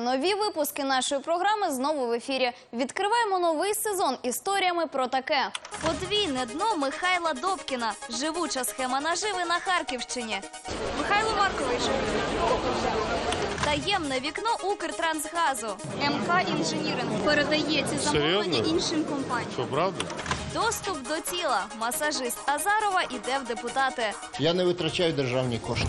Нові випуски нашої програми знову в ефірі. Відкриваємо новий сезон історіями про таке. Подвійне дно Михайла Добкіна. Живуча схема наживи на Харківщині. Михайло Маркович. Таємне вікно Укртрансгазу. МК інженіринг передає ці замовлення іншим компаніям. Що, правда? Доступ до тіла. Масажист Азарова іде в депутати. Я не витрачаю державні кошти.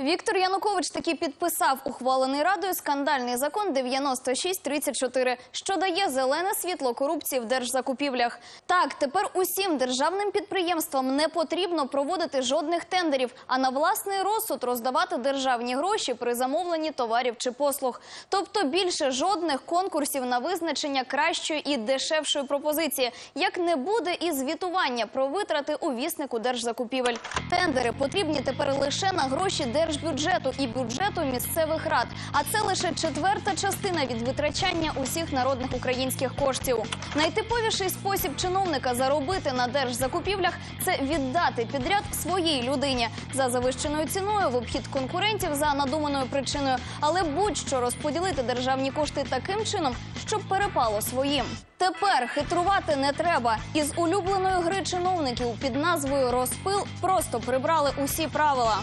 Віктор Янукович таки підписав ухвалений радою скандальний закон 9634, що дає зелене світло корупції в держзакупівлях. Так, тепер усім державним підприємствам не потрібно проводити жодних тендерів, а на власний розсуд роздавати державні гроші при замовленні товарів чи послуг. Тобто більше жодних конкурсів на визначення кращої і дешевшої пропозиції, як не буде і звітування про витрати у віснику держзакупівель. Тендери потрібні тепер лише на гроші держбюджету і бюджету місцевих рад. А це лише четверта частина від витрачання усіх народних українських коштів. Найтиповіший спосіб чиновника заробити на держзакупівлях це віддати підряд своїй людині за завищеною ціною в обхід конкурентів за надуманою причиною, але будь-що розподілити державні кошти таким чином, щоб перепало своїм. Тепер хитрувати не треба. Із улюбленої гри чиновників під назвою Розпил просто прибрали усі правила.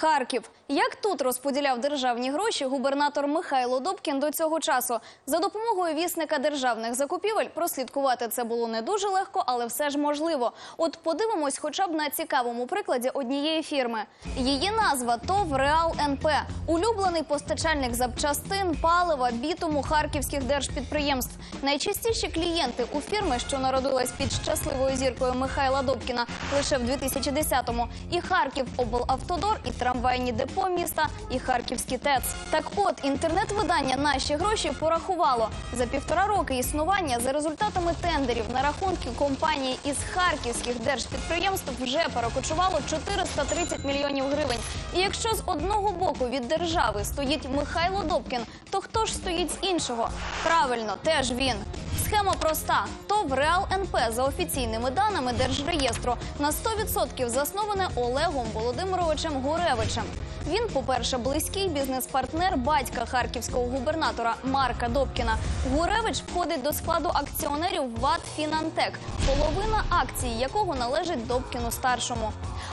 Харків. Як тут розподіляв державні гроші губернатор Михайло Добкін до цього часу? За допомогою вісника державних закупівель прослідкувати це було не дуже легко, але все ж можливо. От подивимось, хоча б на цікавому прикладі однієї фірми. Її назва ТОВ Реал НП. Улюблений постачальник запчастин, палива, бітуму харківських держпідприємств. Найчастіші клієнти у фірми, що народилась під щасливою зіркою Михайла Добкіна лише в 2010-му. І Харків облавтодор, і трамвайні депо міста, і Харківський ТЕЦ. Так от інтернет-видання наші гроші порахувало за півтора роки існування за результатами тендерів на рахунки компанії із харківських держпідприємств вже перекочувало 430 мільйонів гривень. І якщо з одного боку від держави стоїть Михайло Добкін, то хто ж стоїть з іншого? Правильно, теж він. Схема проста. ТОВ Реал НП за офіційними даними Держреєстру на 100% засноване Олегом Володимировичем Гуревичем. Він, по-перше, близький бізнес-партнер батька харківського губернатора Марка Добкіна. Гуревич входить до складу акціонерів ВАД Фінантек, половина акцій якого належить Добкіну старшому.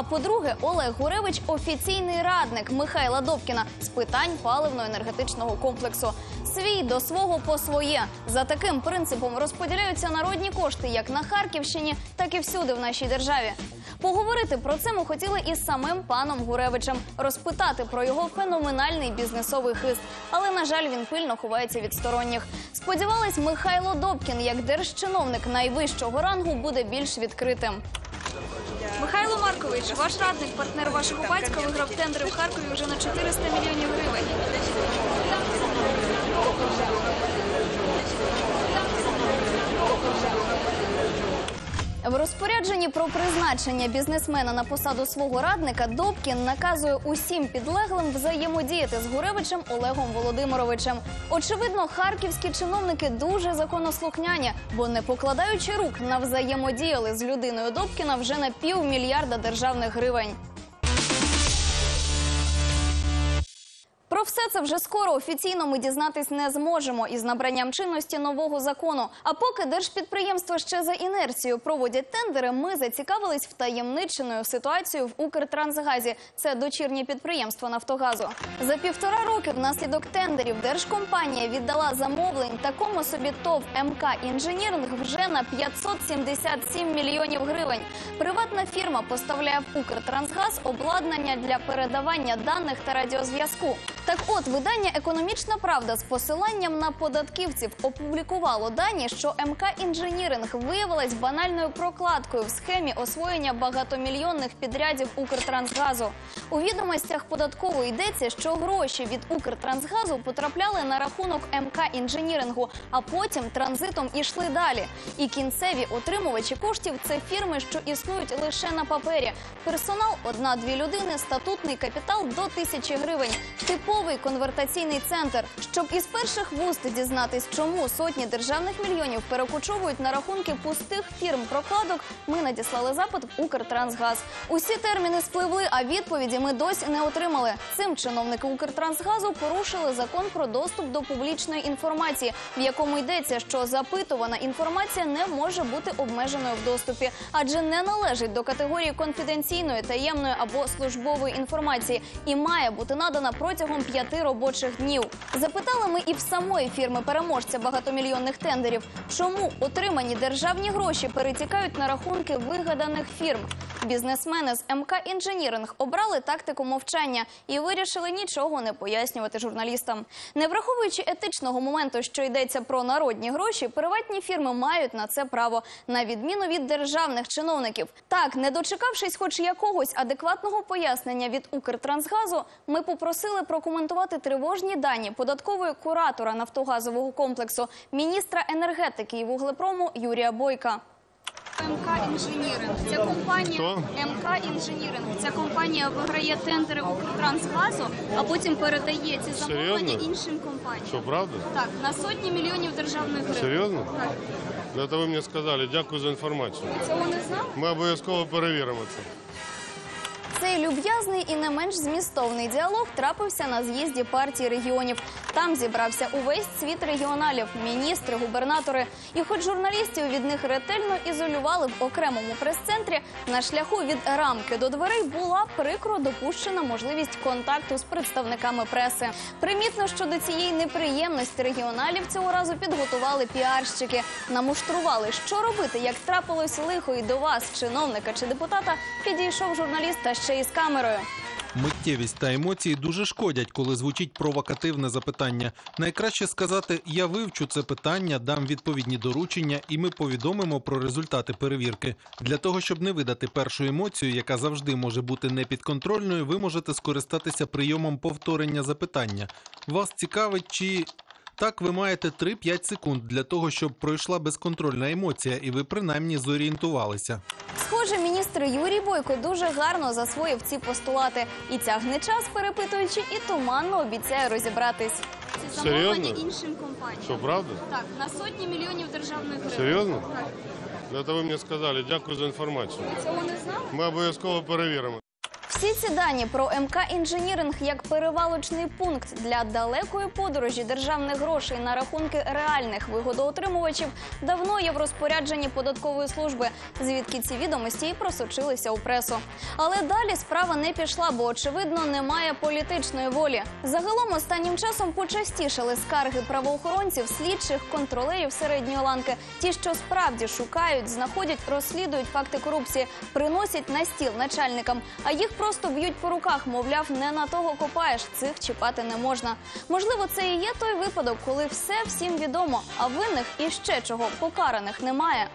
А по-друге, Олег Гуревич офіційний радник Михайла Добкіна з питань паливно-енергетичного комплексу. Свій до свого по своє. За таким принципом розподіляються народні кошти як на Харківщині, так і всюди в нашій державі. Поговорити про це ми хотіли із самим паном Гуревичем, розпитати про його феноменальний бізнесовий хист. Але на жаль, він пильно ховається від сторонніх. Сподівались, Михайло Добкін, як держчиновник найвищого рангу, буде більш відкритим. Маркович, ваш радник, партнер вашого батька, виграв тендери в Харкові вже на 400 мільйонів гривень. В розпорядженні про призначення бізнесмена на посаду свого радника Добкін наказує усім підлеглим взаємодіяти з Гуревичем Олегом Володимировичем. Очевидно, харківські чиновники дуже законослухняні, бо не покладаючи рук, навзаємодіяли з людиною Добкіна вже на півмільярда державних гривень. Про все це вже скоро офіційно ми дізнатись не зможемо із набранням чинності нового закону. А поки держпідприємства ще за інерцією проводять тендери, ми зацікавились втаємниченою ситуацією в Укртрансгазі. Це дочірнє підприємство Нафтогазу. За півтора роки внаслідок тендерів держкомпанія віддала замовлень такому собі ТОВ МК інженіринг вже на 577 мільйонів гривень. Приватна фірма поставляє в Укртрансгаз обладнання для передавання даних та радіозв'язку. Так от видання Економічна правда з посиланням на податківців опублікувало дані, що МК інженіринг виявилась банальною прокладкою в схемі освоєння багатомільйонних підрядів Укртрансгазу. У відомостях податкової йдеться, що гроші від Укртрансгазу потрапляли на рахунок МК інженірингу, а потім транзитом ішли далі. І кінцеві отримувачі коштів це фірми, що існують лише на папері. Персонал одна-дві людини, статутний капітал до тисячі гривень. Типово службовий конвертаційний центр. Щоб із перших вуст дізнатись, чому сотні державних мільйонів перекочовують на рахунки пустих фірм прокладок, ми надіслали запит в Укртрансгаз. Усі терміни спливли, а відповіді ми досі не отримали. Цим чиновники Укртрансгазу порушили закон про доступ до публічної інформації, в якому йдеться, що запитувана інформація не може бути обмеженою в доступі, адже не належить до категорії конфіденційної, таємної або службової інформації і має бути надана протягом п'яти робочих днів. Запитали ми і в самої фірми переможця багатомільйонних тендерів, чому отримані державні гроші перетікають на рахунки вигаданих фірм. Бізнесмени з МК Інженіринг обрали тактику мовчання і вирішили нічого не пояснювати журналістам. Не враховуючи етичного моменту, що йдеться про народні гроші, приватні фірми мають на це право, на відміну від державних чиновників. Так, не дочекавшись хоч якогось адекватного пояснення від Укртрансгазу, ми попросили прокоментувати тривожні дані податкової куратора нафтогазового комплексу, міністра енергетики і вуглепрому Юрія Бойка. МК Інженіринг. Ця компанія Хто? МК Інженіринг. Ця компанія виграє тендери Укртрансгазу, а потім передає ці замовлення Серйозно? іншим компаніям. Що, правда? Так, на сотні мільйонів державних гривень. Серйозно? Так. Це ви мені сказали. Дякую за інформацію. Цього не знав? Ми обов'язково перевіримо це. Цей люб'язний і не менш змістовний діалог трапився на з'їзді партії регіонів. Там зібрався увесь світ регіоналів, міністри, губернатори. І хоч журналістів від них ретельно ізолювали в окремому прес-центрі, на шляху від рамки до дверей була прикро допущена можливість контакту з представниками преси. Примітно, що до цієї неприємності регіоналів цього разу підготували піарщики, намуштрували, що робити, як трапилось лихо і до вас, чиновника чи депутата, підійшов журналіст та ще й з камерою. Миттєвість та емоції дуже шкодять, коли звучить провокативне запитання. Найкраще сказати Я вивчу це питання, дам відповідні доручення, і ми повідомимо про результати перевірки. Для того щоб не видати першу емоцію, яка завжди може бути непідконтрольною, ви можете скористатися прийомом повторення запитання. Вас цікавить, чи так ви маєте 3-5 секунд для того, щоб пройшла безконтрольна емоція, і ви принаймні зорієнтувалися. Схоже, міністр Юрій Бойко дуже гарно засвоїв ці постулати і тягне час, перепитуючи, і туманно обіцяє розібратись. Серйозно? іншим компаніям. Що, правда? Так, на сотні мільйонів державних гривень. Серйозно? Так. Це ви мені сказали. Дякую за інформацію. Цього не знав? Ми обов'язково перевіримо. Всі ці дані про МК інженіринг як перевалочний пункт для далекої подорожі державних грошей на рахунки реальних вигодоотримувачів давно є в розпорядженні податкової служби, звідки ці відомості і просочилися у пресу. Але далі справа не пішла, бо очевидно немає політичної волі. Загалом останнім часом почастішали скарги правоохоронців, слідчих, контролерів середньої ланки. Ті, що справді шукають, знаходять, розслідують факти корупції, приносять на стіл начальникам, а їх просто б'ють по руках. Мовляв, не на того копаєш, цих чіпати не можна. Можливо, це і є той випадок, коли все всім відомо, а винних і ще чого покараних немає.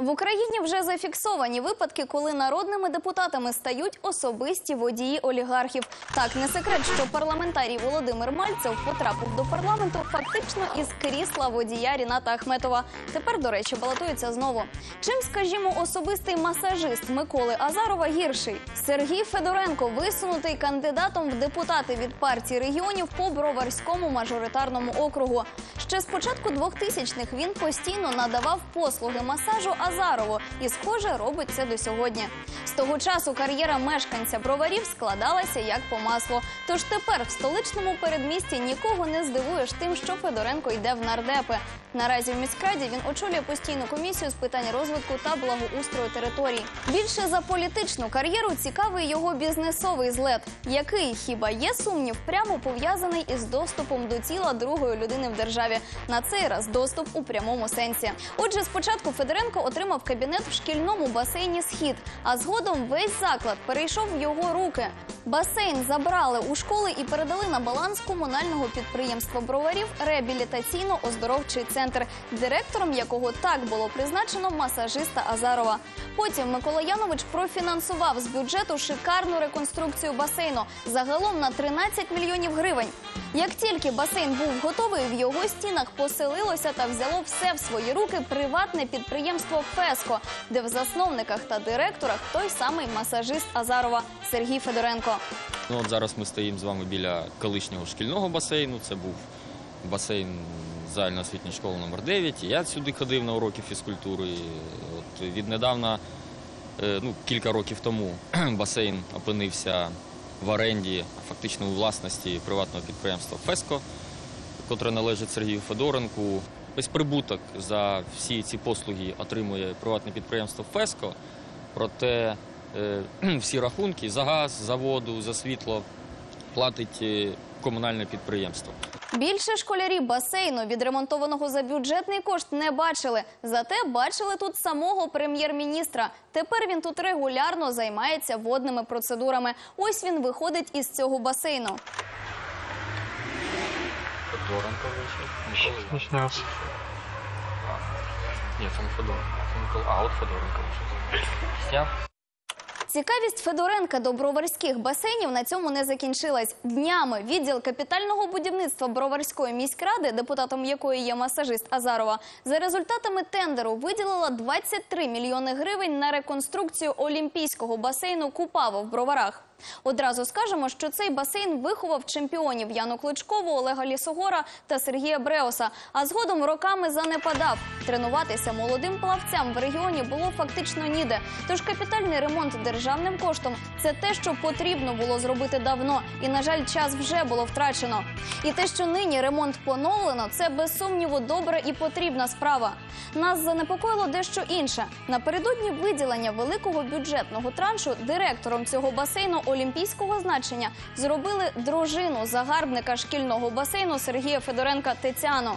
В Україні вже зафіксовані випадки, коли народними депутатами стають особисті водії олігархів. Так, не секрет, що парламентарій Володимир Мальцев потрапив до парламенту фактично із крісла водія Ріната Ахметова. Тепер, до речі, балотується знову. Чим, скажімо, особистий масажист Миколи Азарова гірший? Сергій Федоренко висунутий кандидатом в депутати від партії регіонів по Броварському мажоритарному округу. Ще з початку 2000-х він постійно надавав послуги масажу Азарову і, схоже, робить це до сьогодні. З того часу кар'єра мешканця броварів складалася як по маслу. Тож тепер в столичному передмісті нікого не здивуєш тим, що Федоренко йде в нардепи. Наразі в міськраді він очолює постійну комісію з питань розвитку та благоустрою територій. Більше за політичну кар'єру цікавий його бізнесовий злет, який хіба є сумнів, прямо пов'язаний із доступом до тіла другої людини в державі. На цей раз доступ у прямому сенсі. Отже, спочатку Федоренко отримав кабінет в шкільному басейні Схід, а згодом весь заклад перейшов в його руки. Басейн забрали у школи і передали на баланс комунального підприємства броварів реабілітаційно-оздоровчий центр, директором якого так було призначено масажиста Азарова. Потім Микола Янович профінансував з бюджету шикарну реконструкцію басейну загалом на 13 мільйонів гривень. Як тільки басейн був готовий, в його стінах поселилося та взяло все в свої руки приватне підприємство Феско, де в засновниках та директорах той самий масажист Азарова Сергій Федоренко. Ну, от зараз ми стоїмо з вами біля колишнього шкільного басейну. Це був басейн загальноосвітньої школи номер 9 я сюди ходив на уроки фізкультури. От віднедавна, е, ну, кілька років тому, басейн опинився в оренді, фактично у власності приватного підприємства Феско, котре належить Сергію Федоренку. Весь прибуток за всі ці послуги отримує приватне підприємство Феско. Проте е, всі рахунки за газ, за воду, за світло платить е, комунальне підприємство. Більше школярі басейну, відремонтованого за бюджетний кошт, не бачили. Зате бачили тут самого прем'єр-міністра. Тепер він тут регулярно займається водними процедурами. Ось він виходить із цього басейну. Федоренко вийшов. Начнется. Ні, це не Федоренко. А, от Федоренко вийшов. Сняв. Цікавість Федоренка до броварських басейнів на цьому не закінчилась. Днями відділ капітального будівництва Броварської міськради, депутатом якої є масажист Азарова, за результатами тендеру виділила 23 мільйони гривень на реконструкцію олімпійського басейну Купаво в Броварах. Одразу скажемо, що цей басейн виховав чемпіонів Яну Кличкову, Олега Лісогора та Сергія Бреоса, а згодом роками занепадав. Тренуватися молодим плавцям в регіоні було фактично ніде. Тож капітальний ремонт державним коштом це те, що потрібно було зробити давно, і на жаль, час вже було втрачено. І те, що нині ремонт поновлено, це без сумніву добра і потрібна справа. Нас занепокоїло дещо інше. Напередодні виділення великого бюджетного траншу директором цього басейну олімпійського значення зробили дружину загарбника шкільного басейну Сергія Федоренка Тетяну.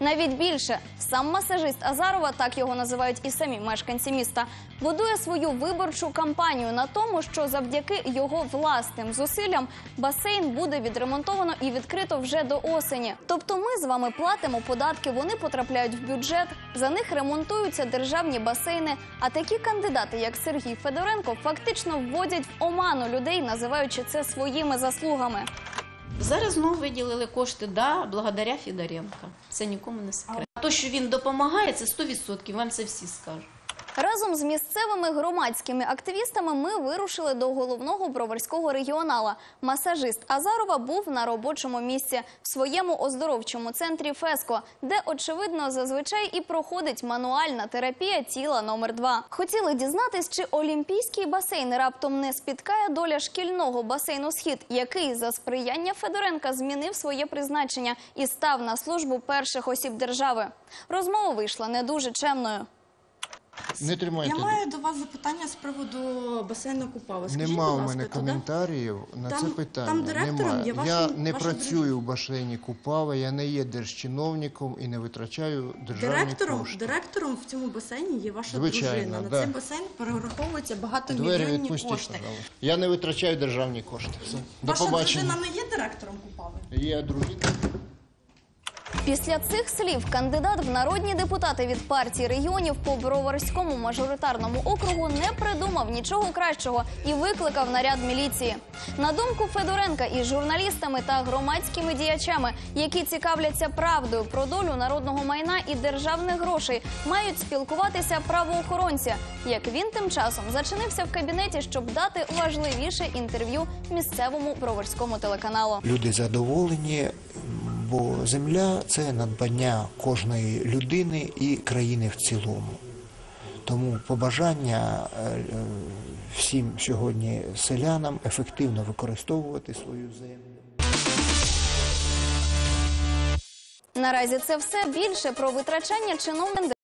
Навіть більше сам масажист Азарова, так його називають і самі мешканці міста, будує свою виборчу кампанію на тому, що завдяки його власним зусиллям басейн буде відремонтовано і відкрито вже до осені. Тобто, ми з вами платимо податки, вони потрапляють в бюджет, за них ремонтуються державні басейни. А такі кандидати, як Сергій Федоренко, фактично вводять в оману людей, називаючи це своїми заслугами. Зараз знову виділили кошти, да, благодаря Фідаренка. Це нікому не секрет. А то, що він допомагає, це 100%, вам це всі скажуть. Разом з місцевими громадськими активістами ми вирушили до головного броварського регіонала. Масажист Азарова був на робочому місці в своєму оздоровчому центрі Феско, де очевидно зазвичай і проходить мануальна терапія тіла номер 2 Хотіли дізнатись, чи олімпійський басейн раптом не спіткає доля шкільного басейну Схід, який за сприяння Федоренка змінив своє призначення і став на службу перших осіб держави. Розмова вийшла не дуже чемною. Не тримайте. Я маю до вас запитання з приводу басейну Купава. Скажіть, Нема будь у ласка, мене туди- коментарів на Там- це питання. там директором Немає. є ваша- я не ваша працюю дружина. в басейні Купава, я не є держчиновником і не витрачаю державні Директором, кошти. директором в цьому басейні є ваша Звичайно, дружина. На да. цей басейн перераховуються Двері багатомільйонні відпустіть, кошти. пожалуйста. Я не витрачаю державні кошти. Все. До Ваша побачення. дружина не є директором Купави? Є другі. Після цих слів кандидат в народні депутати від партії регіонів по Броварському мажоритарному округу не придумав нічого кращого і викликав наряд міліції. На думку Федоренка із журналістами та громадськими діячами, які цікавляться правдою про долю народного майна і державних грошей, мають спілкуватися правоохоронці. Як він тим часом зачинився в кабінеті, щоб дати важливіше інтерв'ю місцевому броварському телеканалу. люди задоволені, бо земля це надбання кожної людини і країни в цілому. Тому побажання е, е, всім сьогодні селянам ефективно використовувати свою землю. Наразі це все більше про витрачання чиновників